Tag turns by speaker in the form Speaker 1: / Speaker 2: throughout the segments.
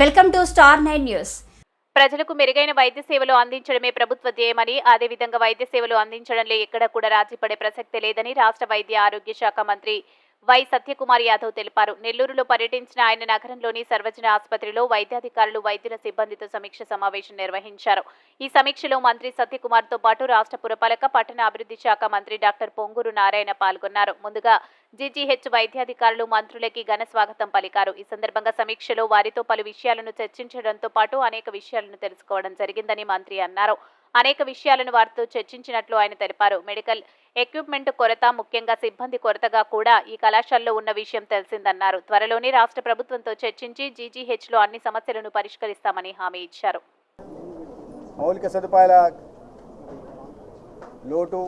Speaker 1: Welcome to star nine news.
Speaker 2: ప్రజలకు మెరుగైన వైద్య సేవలు అందించడమే ప్రభుత్వ ధ్యేయమని అదేవిధంగా వైద్య సేవలు అందించడంలో ఎక్కడ కూడా రాజీపడే ప్రసక్తే లేదని రాష్ట్ర వైద్య ఆరోగ్య శాఖ మంత్రి వై సత్యకుమార్ యాదవ్ తెలిపారు. నెల్లూరులో పర్యటించిన ఆయన నగరంలోని సర్వజన ఆసుపత్రిలో వైద్యాధికారులు వైద్యుల సిబ్బందితో సమీక్ష సమావేశం నిర్వహించారు. ఈ సమీక్షలో మంత్రి సత్యకుమార్తో పాటు రాష్ట్ర పురపాలక పట్టణ అభివృద్ధి శాఖ మంత్రి డాక్టర్ పొంగూరు నారాయణ పాల్గొన్నారు. ముందుగా జీజీహెచ్ వైద్యాధికారులు మంత్రులకి ఘన స్వాగతం పలికారు. ఈ సందర్భంగా సమీక్షలో వారితో పలు విషయాలను చర్చించడంతో పాటు అనేక విషయాలను తెలుసుకోవడం జరిగిందని మంత్రి అన్నారు. అనేక విషయాలను వారితో చర్చించినట్లు ఆయన తెలిపారు. మెడికల్ ఎక్విప్మెంట్ కొరత ముఖ్యంగా సిబ్బంది కొరతగా కూడా ఈ కళాశాలలో ఉన్న విషయం తెలిసిందన్నారు. త్వరలోనే రాష్ట్ర ప్రభుత్వంతో చర్చించి జీజీహెచ్లో అన్ని సమస్యలను పరిష్కరిస్తామని హామీ ఇచ్చారు.
Speaker 3: మౌలిక సదుపాయాల లోటు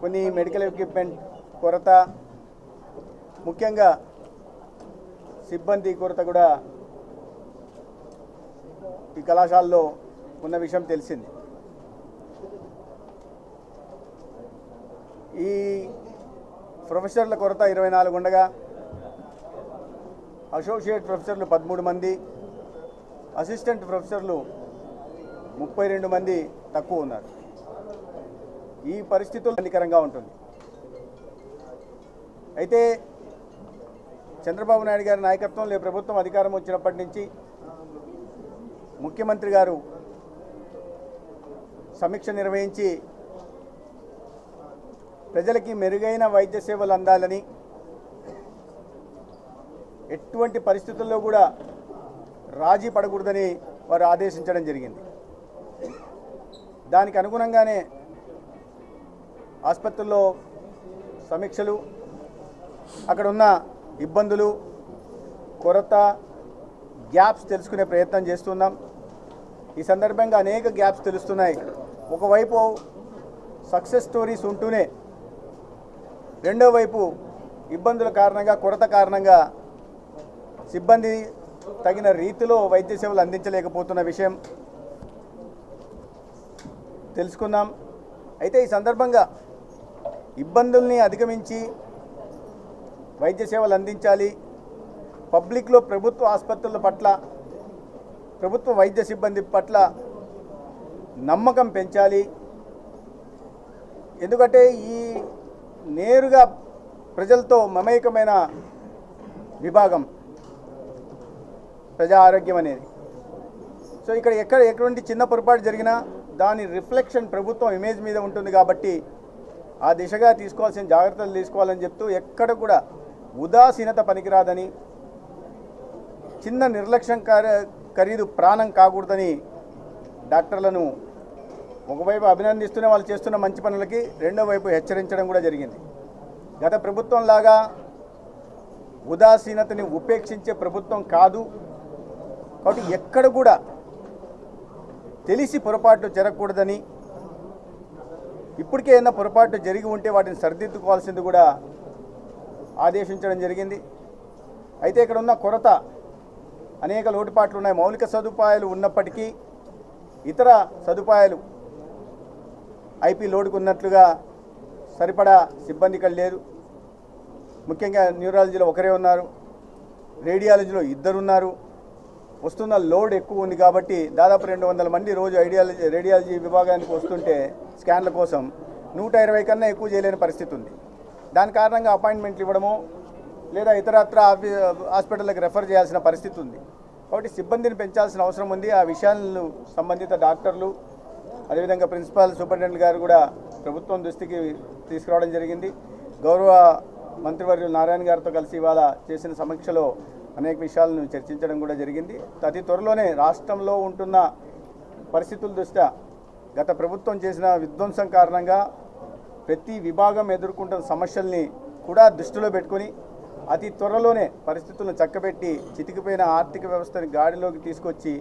Speaker 3: కొన్ని మెడికల్ ఎక్విప్మెంట్ కొరత ముఖ్యంగా సిబ్బంది కొరత కూడా ఈ కళాశాలలో ఉన్న విషయం తెలిసింది. ఈ ప్రొఫెసర్ల కొరత ఇరవై నాలుగు ఉండగా అసోసియేట్ ప్రొఫెసర్లు పదమూడు మంది అసిస్టెంట్ ప్రొఫెసర్లు ముప్పై రెండు మంది తక్కువ ఉన్నారు. ఈ పరిస్థితులు హానికరంగా ఉంటుంది. అయితే చంద్రబాబు నాయుడు గారి నాయకత్వంలో ప్రభుత్వం అధికారం వచ్చినప్పటి నుంచి ముఖ్యమంత్రి గారు సమీక్ష నిర్వహించి ప్రజలకి మెరుగైన వైద్య సేవలు అందాలని ఎటువంటి పరిస్థితుల్లో కూడా రాజీ పడకూడదని వారు ఆదేశించడం జరిగింది. దానికి అనుగుణంగానే ఆసుపత్రుల్లో సమీక్షలు అక్కడ ఉన్న ఇబ్బందులు కొరత గ్యాప్స్ తెలుసుకునే ప్రయత్నం చేస్తున్నాం. ఈ సందర్భంగా అనేక గ్యాప్స్ తెలుస్తున్నాయి. ఒకవైపు సక్సెస్ స్టోరీస్ ఉంటూనే రెండో వైపు ఇబ్బందుల కారణంగా కొరత కారణంగా సిబ్బంది తగిన రీతిలో వైద్య సేవలు అందించలేకపోతున్న విషయం తెలుసుకున్నాం అయితే ఈ సందర్భంగా ఇబ్బందుల్ని అధిగమించి వైద్య సేవలు అందించాలి. పబ్లిక్లో ప్రభుత్వ ఆసుపత్రుల పట్ల ప్రభుత్వ వైద్య సిబ్బంది పట్ల నమ్మకం పెంచాలి. ఎందుకంటే ఈ నేరుగా ప్రజలతో మమేకమైన విభాగం ప్రజా ఆరోగ్యం అనేది. సో ఇక్కడ ఎక్కడ ఎటువంటి చిన్న పొరపాటు జరిగినా దాని రిఫ్లెక్షన్ ప్రభుత్వం ఇమేజ్ మీద ఉంటుంది కాబట్టి ఆ దిశగా తీసుకోవాల్సిన జాగ్రత్తలు తీసుకోవాలని చెప్తూ ఎక్కడ కూడా ఉదాసీనత పనికిరాదని చిన్న నిర్లక్ష్యం ఖరీదు ప్రాణం కాకూడదని డాక్టర్లను ఒకవైపు అభినందిస్తూనే వాళ్ళు చేస్తున్న మంచి పనులకి రెండో వైపు హెచ్చరించడం కూడా జరిగింది. గత ప్రభుత్వం లాగా ఉదాసీనతని ఉపేక్షించే ప్రభుత్వం కాదు. కాబట్టి ఎక్కడ కూడా తెలిసి పొరపాటు జరగకూడదని ఇప్పటికే ఏదైనా పొరపాటు జరిగి ఉంటే వాటిని సరిదిద్దుకోవాల్సింది కూడా ఆదేశించడం జరిగింది. అయితే ఇక్కడ ఉన్న కొరత అనేక లోటుపాట్లు ఉన్నాయి. మౌలిక సదుపాయాలు ఉన్నప్పటికీ ఇతర సదుపాయాలు ఐపీ లోడ్కు ఉన్నట్లుగా సరిపడా సిబ్బంది ఇక్కడ లేదు ముఖ్యంగా న్యూరాలజీలో ఒకరే ఉన్నారు. రేడియాలజీలో ఇద్దరున్నారు. వస్తున్న లోడ్ ఎక్కువ ఉంది కాబట్టి దాదాపు రెండు వందల మంది రోజు ఐడియాలజీ రేడియాలజీ విభాగానికి వస్తుంటే స్కాన్ల కోసం నూట ఇరవై కన్నా ఎక్కువ చేయలేని పరిస్థితి ఉంది. దాని కారణంగా అపాయింట్మెంట్లు ఇవ్వడము లేదా ఇతరత్ర హాస్పిటల్కి రెఫర్ చేయాల్సిన పరిస్థితి ఉంది. కాబట్టి సిబ్బందిని పెంచాల్సిన అవసరం ఉంది. ఆ విషయాలను సంబంధిత డాక్టర్లు అదేవిధంగా ప్రిన్సిపాల్ సూపరింటెండెంట్ గారు కూడా ప్రభుత్వం దృష్టికి తీసుకురావడం జరిగింది. గౌరవ మంత్రివర్యులు నారాయణ గారితో కలిసి ఇవాళ చేసిన సమీక్షలో అనేక విషయాలను చర్చించడం కూడా జరిగింది. అతి త్వరలోనే రాష్ట్రంలో ఉంటున్న పరిస్థితుల దృష్ట్యా గత ప్రభుత్వం చేసిన విధ్వంసం కారణంగా ప్రతి విభాగం ఎదుర్కొంటున్న సమస్యల్ని కూడా దృష్టిలో పెట్టుకొని అతి త్వరలోనే పరిస్థితులను చక్కబెట్టి చితికిపోయిన ఆర్థిక వ్యవస్థని గాడిలోకి తీసుకొచ్చి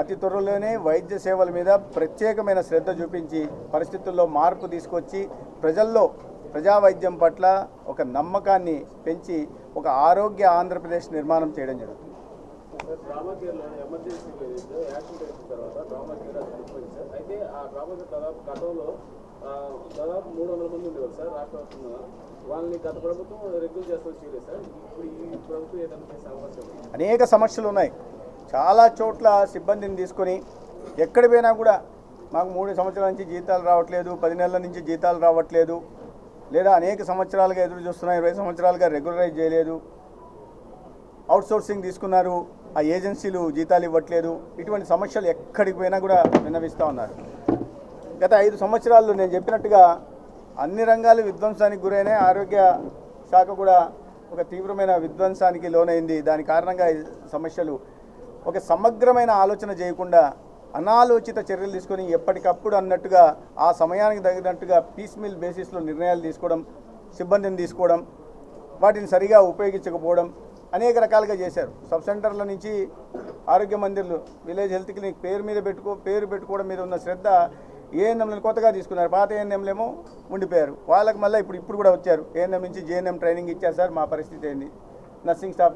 Speaker 3: అతి త్వరలోనే వైద్య సేవల మీద ప్రత్యేకమైన శ్రద్ధ చూపించి పరిస్థితుల్లో మార్పు తీసుకొచ్చి ప్రజల్లో ప్రజా వైద్యం పట్ల ఒక నమ్మకాన్ని పెంచి ఒక ఆరోగ్య ఆంధ్రప్రదేశ్ నిర్మాణం చేయడం జరుగుతుంది.
Speaker 4: దాదాపు మూడు వందల మంది ఉండేవారు సార్ రాష్ట్ర వ్యాప్తంగా వాళ్ళని గత ప్రభుత్వం రెగ్యులర్ సార్ ఇప్పుడు ఈ ప్రభుత్వం ఏదైనా అవకాశం
Speaker 3: అనేక సమస్యలు ఉన్నాయి. చాలా చోట్ల సిబ్బందిని తీసుకొని ఎక్కడ పోయినా కూడా మాకు మూడు సంవత్సరాల నుంచి జీతాలు రావట్లేదు పది నెలల నుంచి జీతాలు రావట్లేదు లేదా అనేక సంవత్సరాలుగా ఎదురు చూస్తున్నాం ఇరవై సంవత్సరాలుగా రెగ్యులరైజ్ చేయలేదు అవుట్సోర్సింగ్ తీసుకున్నారు ఆ ఏజెన్సీలు జీతాలు ఇవ్వట్లేదు ఇటువంటి సమస్యలు ఎక్కడికి పోయినా కూడా విన్నవిస్తూ ఉన్నారు. గత ఐదు సంవత్సరాల్లో నేను చెప్పినట్టుగా అన్ని రంగాలు విధ్వంసానికి గురైన ఆరోగ్య శాఖ కూడా ఒక తీవ్రమైన విధ్వంసానికి లోనైంది. దాని కారణంగా సమస్యలు ఒక సమగ్రమైన ఆలోచన చేయకుండా అనాలోచిత చర్యలు తీసుకొని ఎప్పటికప్పుడు అన్నట్టుగా ఆ సమయానికి తగినట్టుగా పీస్ మిల్ బేసిస్లో నిర్ణయాలు తీసుకోవడం సిబ్బందిని తీసుకోవడం వాటిని సరిగా ఉపయోగించకపోవడం అనేక రకాలుగా చేశారు. సబ్ సెంటర్ల నుంచి ఆరోగ్య మందిర్లు విలేజ్ హెల్త్ క్లినిక్ పేరు మీద పెట్టుకో పేరు పెట్టుకోవడం మీద ఉన్న శ్రద్ధ ఏఎన్ఎంలను కొత్తగా తీసుకున్నారు. పాత ఏఎన్ఎంలేమో ఉండిపోయారు. వాళ్ళకి మళ్ళీ ఇప్పుడు ఇప్పుడు కూడా వచ్చారు. ఏఎన్ఎం నుంచి జేఎన్ఎం ట్రైనింగ్ ఇచ్చారు సార్ మా పరిస్థితి ఏంది? Nursing staff